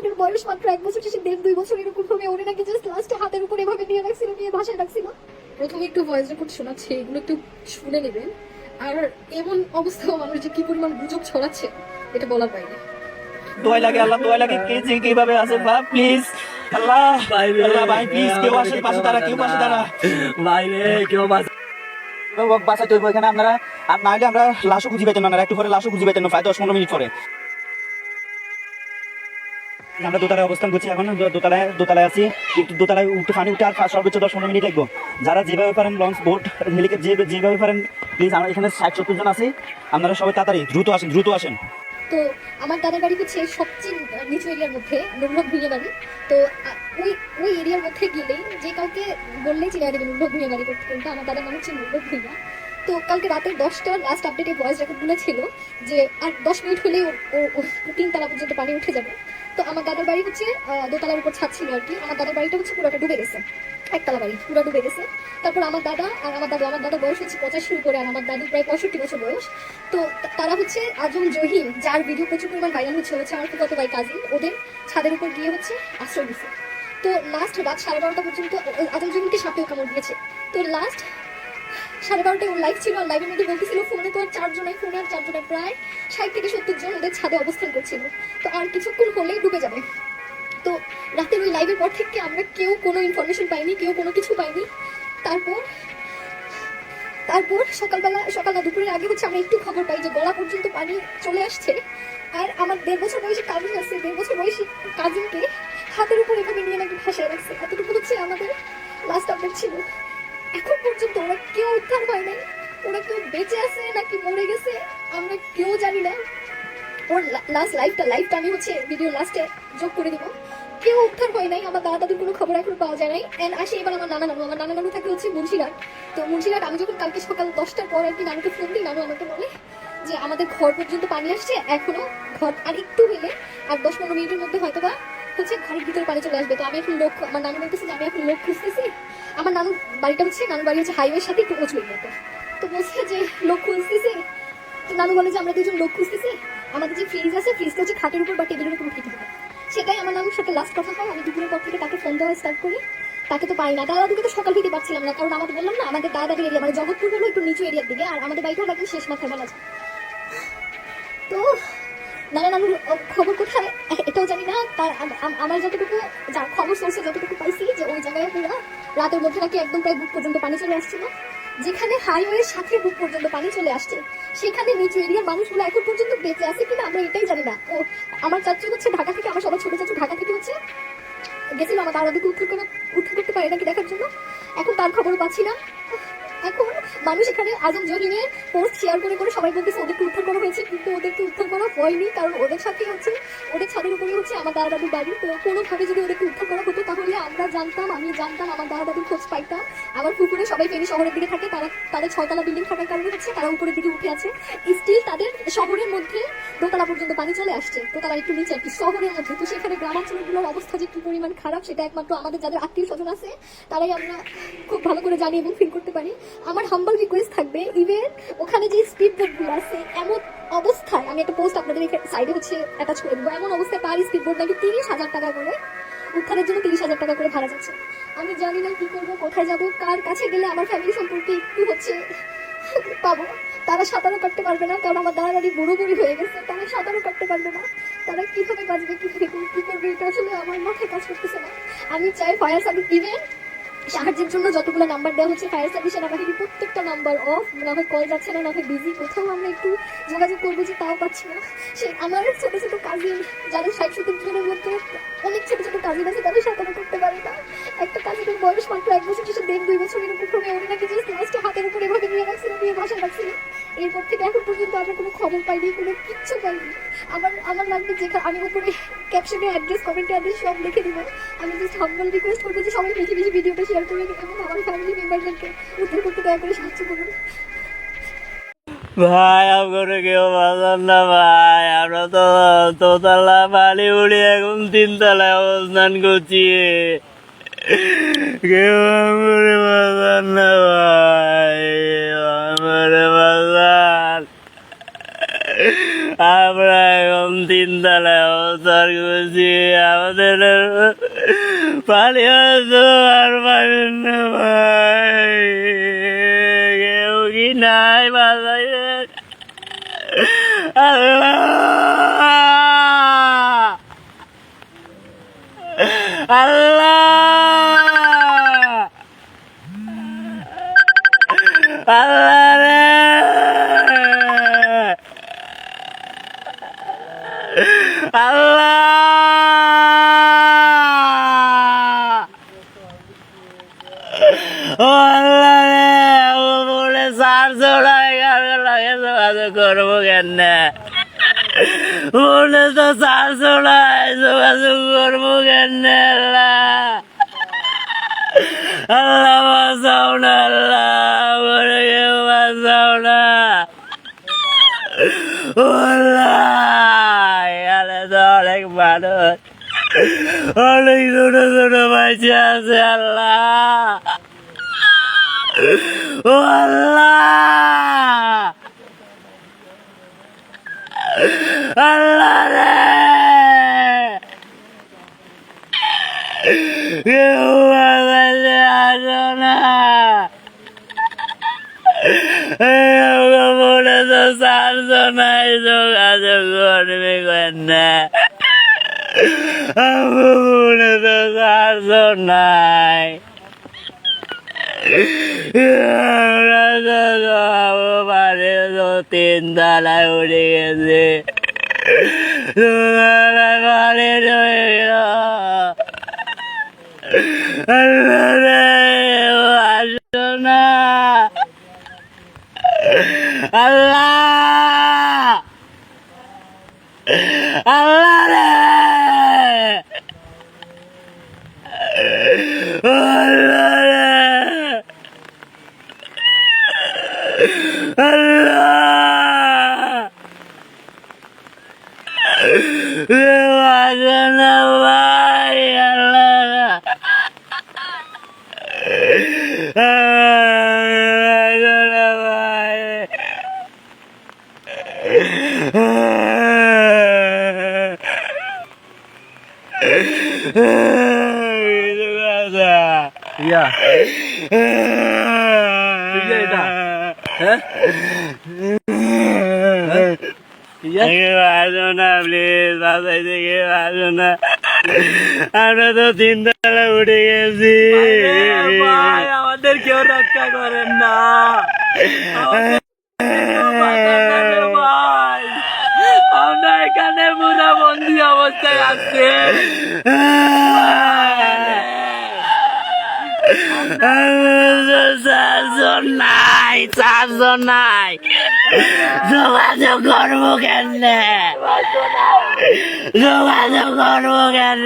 কাজিনের বয়স মাত্র এক বছর শেষে দেড় দুই বছর এরকম ভাবে ওরে নাকি জাস্ট লাস্টে হাতের উপর এভাবে নিয়ে রাখছিল নিয়ে ভাষায় রাখছিল। প্রথমে একটু ভয়েস রেকর্ড শোনাচ্ছে এগুলো একটু শুনে নেবেন। আর এমন অবস্থাও মানুষ যে কি পরিমাণ গুজব ছড়াচ্ছে এটা বলার বাইরে দোয়াই লাগে আল্লাহ দোয়াই লাগে কে যে কীভাবে আছে বা প্লিজ আল্লাহ আল্লাহ ভাই প্লিজ কেউ আসে পাশে দাঁড়া কেউ পাশে দাঁড়া। বাইরে কেউ বাঁচ বাসাতে হইব এখানে আপনারা আর না আমরা লাশও খুঁজে পেতেন না একটু পরে লাশও খুঁজে পেতেন না প্রায় দশ পনেরো মিনিট পরে। আমরা দোতলায় অবস্থান করছি এখন, দোতলায় দোতলায় আছি। একটু দোতলায় উঠে পানি উঠে আর সর্বোচ্চ দশ পনেরো মিনিট লাগবো। যারা যেভাবে পারেন লঞ্চ, বোট, হেলিকপ্টার, যে যেভাবে পারেন প্লিজ আমরা এখানে ষাট সত্তর জন আছি। আপনারা সবাই তাড়াতাড়ি, দ্রুত আসেন দ্রুত আসেন। তো আমার দাদার বাড়ি হচ্ছে সবচেয়ে নিচু এরিয়ার মধ্যে নুরনক ভুঁইয়া বাড়ি। তো ওই ওই এরিয়ার মধ্যে গেলেই যে কাউকে বললেই চিনে দেবে নুরনক ভুঁইয়া বাড়ি কিন্তু আমার দাদার নাম হচ্ছে নুরনক ভুঁইয়া। তো কালকে রাতের দশটার লাস্ট আপডেটে ভয়েস রেকর্ডগুলো ছিল যে, আর দশ মিনিট হলেই ও তিনতলা পর্যন্ত পানি উঠে যাবে। তো আমার দাদার বাড়ি হচ্ছে দোতলার উপর ছাদ ছিল আর কি। আমার দাদার বাড়িটা হচ্ছে পুরোটা ডুবে গেছে। একতলা বাড়ি পুরো ডুবে গেছে। তারপর আমার দাদা আর আমার দাদু, আমার দাদা বয়স হচ্ছে পঁচাশির উপরে আর আমার দাদু প্রায় পঁয়ষট্টি বছর বয়স। তো তারা হচ্ছে আজম জহিম যার ভিডিও প্রচুর পরিমাণ ভাইরাল হচ্ছে হচ্ছে আমার কত ভাই কাজিন ওদের ছাদের উপর গিয়ে হচ্ছে আশ্রয় দিছে তো লাস্ট রাত সাড়ে বারোটা পর্যন্ত আজম জহিমকে সাপেও কামড় দিয়েছে। তো লাস্ট সাড়ে বারোটায় ওর লাইভ ছিল আর লাইভের মধ্যে বলতেছিল, ফোনে তো আর চারজনে ফোনে আর চারজনে প্রায় ষাট থেকে সত্তর জন ওদের ছাদে অবস্থান করছিল। তো আর কিছুক্ষণ হলেই ডুবে যাবে। তো রাতের ওই লাইভের পর থেকে আমরা কেউ কোনো ইনফরমেশন পাইনি, কেউ কোনো কিছু পাইনি। তারপর তারপর সকালবেলা সকাল না দুপুরের আগে হচ্ছে আমরা একটু খবর পাই যে গলা পর্যন্ত পানি চলে আসছে। আর আমার দেড় বছর বয়সী কাজিন আছে, দেড় বছর বয়সী কাজিনকে হাতের উপর এভাবে নিয়ে নাকি ভাসায় রাখছে। এতটুকু হচ্ছে আমাদের লাস্ট আপডেট ছিল। এখন পর্যন্ত ওরা কেউ উদ্ধার হয় নাই। ওরা কেউ বেঁচে আছে নাকি মরে গেছে, আমরা কেউ জানি না। ওর লাস্ট লাইফটা লাইফটা আমি হচ্ছে ভিডিও লাস্টে যোগ করে দিব। কেউ উদ্ধার হয় নাই, আমার দাদা দাদুর কোনো খবর এখন পাওয়া যায় নাই। এন্ড আসে এবার আমার নানা নানু, আমার নানা নানু থাকে হচ্ছে মুন্সিরাট তো মুন্সিরাট আমি যখন কালকে সকাল দশটার পর আর কি নানুকে ফোন দিই, নানু আমাকে বলে যে আমাদের ঘর পর্যন্ত পানি আসছে এখনও। ঘর আর একটু হলে আর দশ পনেরো মিনিটের মধ্যে হয়তো বা হচ্ছে ঘরের ভিতরে পানি চলে আসবে, তো আমি এখন লোক আমার নানু বলতেছে যে আমি এখন লোক খুঁজতেছি। আমার নানুর বাড়িটা হচ্ছে নানুর বাড়ি হচ্ছে হাইওয়ের সাথে একটু উঁচু এরিয়াতে তো বলছে যে লোক খুঁজতেছি। তো নানু বলে যে আমরা দুজন লোক খুঁজতেছি। আমাদের যে ফ্রিজ আছে ফ্রিজটা হচ্ছে খাটের উপর বা টেবিলের উপর উঠে দেবে সেটাই আমার নানুর সাথে লাস্ট কথা হয়। আমি দুপুরের পর থেকে তাকে ফোন দেওয়া স্টার্ট করি। তাকে তো পাই না। দাদা দাদুকে তো সকাল থেকে পাচ্ছিলাম না। কারণ আমাদের বললাম না, আমাদের দাদা দাদির এরিয়া মানে জগৎপুর হলো একটু নিচু এরিয়ার দিকে, আর আমাদের বাড়িটাও একদম শেষ মাথায় বলা যায় তো নানা নানুর খবর কোথায়? এটাও জানি না। তার আম- আম- আমার যতটুকু যা খবর সোর্সে যতটুকু পাইছি যে ওই জায়গায় পুরো রাতের মধ্যে নাকি একদম প্রায় বুক পর্যন্ত পানি চলে আসছিল। যেখানে হাইওয়ের সাথে বুক পর্যন্ত পানি চলে আসছে। সেখানে নিচু এরিয়ার মানুষগুলো এখন পর্যন্ত বেঁচে আছে কিনা আমরা এটাই জানি না। ও, আমার চাচু হচ্ছে ঢাকা থেকে, আমার সবার ছোট চাচু ঢাকা থেকে হচ্ছে। গেছিল আমার দাদাকে উদ্ধার করে, উদ্ধার করতে পারে নাকি দেখার জন্য। এখন তার খবর পাচ্ছি না। এখন মানুষ এখানে আজম জহিনের পোস্ট শেয়ার করে করে সবাই বলতেছে, ওদেরকে উদ্ধার করা হয়েছে। কিন্তু ওদেরকে উদ্ধার করা হয়নি, কারণ ওদের সাথে হচ্ছে, ওদের ছাদের উপরে হচ্ছে আমার দাদা দাদুর বাড়ি। তো কোনোভাবে যদি ওদেরকে উদ্ধার করা হতো, তাহলে আমরা জানতাম আমি জানতাম, আমার দাদা দাদুর খোঁজ পাইতাম। আমার পুকুরে সবাই ফেনী শহরের দিকে থাকে, তারা, তাদের ছয়তলা বিল্ডিং থাকার কারণে হচ্ছে তারা উপরের দিকে উঠে আছে। স্টিল তাদের শহরের মধ্যে দোতলা পর্যন্ত পানি চলে আসছে দোতলা একটু নিচে আর কি, শহরের মধ্যে। তো সেখানে গ্রামাঞ্চলগুলোর অবস্থা যে কি পরিমাণ খারাপ, সেটা একমাত্র আমাদের যাদের আত্মীয় স্বজন আছে, তারাই আমরা খুব ভালো করে জানি এবং ফিল করতে পারি। আমার হাম্বল রিকোয়েস্ট থাকবে ইভেন ওখানে যে স্পিড বোটগুলো আছে, এমন অবস্থায়, আমি একটা পোস্ট আপনাদের সাইডে হচ্ছে অ্যাটাচ করে দেবো, এমন অবস্থায় পার স্পিড বোট নাকি তিরিশ হাজার টাকা করে উদ্ধারের জন্য তিরিশ হাজার টাকা করে ভাড়া যাচ্ছে। আমি জানি না কি করব, কোথায় যাব, কার কাছে গেলে আমার ফ্যামিলি সম্পর্কে একটু হচ্ছে পাবো। তারা সাঁতারও কাটতে পারবে না, কারণ আমার দাদি বুড়ো বুড়ি হয়ে গেছে, তারা সাঁতারও কাটতে পারবে না। তারা কীভাবে বাঁচবে, কীভাবে কি করবে, এটা আসলে আমার মাথায় কাজ করতেছে না। আমি চাই ফায়ার সার্ভিস ইভেন সাহায্যের জন্য যতগুলো নাম্বার দেওয়া হচ্ছে ফায়ার সার্ভিস আমাদের প্রত্যেকটা নাম্বার অফ না হয় কল যাচ্ছে না না হয় বিজি কোথাও আমরা একটু যোগাযোগ করব যে তাও পাচ্ছি না। সে আমার ছোট ছোট কাজিন যাদের ষাট সত্তর জনের মধ্যে অনেক ছোট ছোট কাজিন আছে, তাদের সাঁতারও করতে পারে না। একটা কাজিনের বয়স মাত্র এক বছর কিছু দেড়, দুই বছর এরকম ক্রমে ওরা নাকি জাস্ট লাস্টে হাতের উপরে এভাবে নিয়ে রাখছিল নিয়ে বাসায় রাখছিল এরপর থেকে এখন পর্যন্ত আমরা কোনো খবর পাইনি, কোনো কিচ্ছু পাইনি। আমার আমার লাগবে যে আমি উপরে ক্যাপশনে অ্যাড্রেস কমেন্টে অ্যাড্রেস সব লিখে দিব। আমি জাস্ট হাম্বল রিকোয়েস্ট করব যে সবাই বেশি বেশি ভিডিওটা শেয়ার করে দিন এবং আমার ফ্যামিলি মেম্বারদেরকে উদ্ধার করতে দয়া করে সাহায্য করুন। ভাই আমরা কেউ বাঁচান না ভাই। আমরা তো দোতলা বাড়ি উড়ে এখন তিনতলায় অবস্থান করছি। কেউ আমারে বাঁচান না ভাই আমারে বাঁচান আমরা এখন তিনতলায় অবস্থান করছি আমাদের পানি হয়তো আর পাবেন না ভাই কেউ কি নাই বাজারে আল্লাহ আল্লাহ! আল্লাহ আল্লাহ আল্লাহ চড়াই গাড়ি লাগে যোগাযোগ করব কেন মনে তো সার চড়াই যোগাযোগ করব কেন আল্লাহ আল্লাহ। বাঁচাও না আল্লাহ কেউ বাঁচাও না এখানে তো অনেক মানুষ অনেক ছোট ছোট বাচ্চা আছে আল্লাহ ও আল্লাহ কেউ বাঁচাতে আসো না মনে নাই যোগাযোগ করবে না মনে তো সারছো নাই পারে তো তিন তলায় উঠে গেছে দুতলায় ঘরে রয়ে গেল আসো না আল্লাহ আল্লাহ রে আল্লাহ রে আল্লাহ আসনা ভাই আল্লাহ আসনা ভাই ইয়া এটা? হ্যাঁ আমরা তো তিনতলা উঠে গেছি। আমাদের কেউ রক্ষা করেন না ভাই আমরা এখানে পুরা বন্দি অবস্থায় আছে চারজন নাই চারজন নাই যোগাযোগ করব কেন যোগাযোগ করব কেন